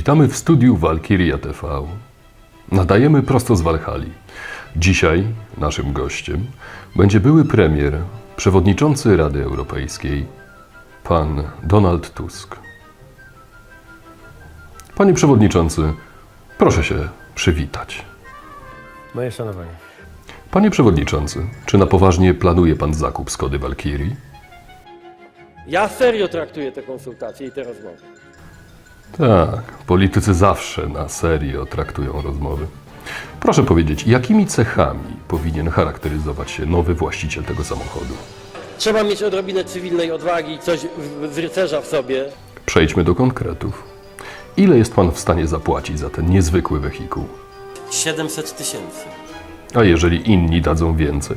Witamy w studiu Walkiria TV. Nadajemy prosto z Walhali. Dzisiaj naszym gościem będzie były premier, przewodniczący Rady Europejskiej, pan Donald Tusk. Panie przewodniczący, proszę się przywitać. Moje szanowanie. Panie przewodniczący, czy na poważnie planuje pan zakup Skody Walkirii? Ja serio traktuję te konsultacje i te rozmowy. Tak, politycy zawsze na serio traktują rozmowy. Proszę powiedzieć, jakimi cechami powinien charakteryzować się nowy właściciel tego samochodu? Trzeba mieć odrobinę cywilnej odwagi, coś w- z rycerza w sobie. Przejdźmy do konkretów. Ile jest pan w stanie zapłacić za ten niezwykły wehikuł? 700 tysięcy. A jeżeli inni dadzą więcej,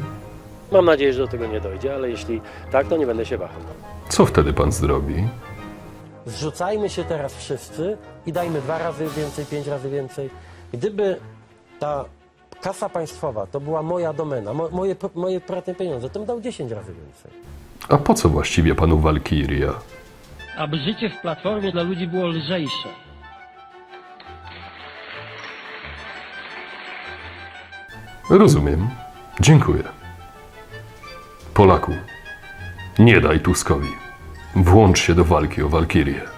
Mam nadzieję, że do tego nie dojdzie, ale jeśli tak, to nie będę się wahał. co wtedy pan zrobi? Zrzucajmy się teraz wszyscy i dajmy dwa razy więcej, pięć razy więcej. Gdyby ta kasa państwowa to była moja domena, mo, moje, moje prywatne pieniądze, to bym dał 10 razy więcej. A po co właściwie panu Walkiria? aby życie w platformie dla ludzi było lżejsze. Rozumiem. Dziękuję. Polaku, nie daj Tuskowi. Włącz się do walki o Walkirię.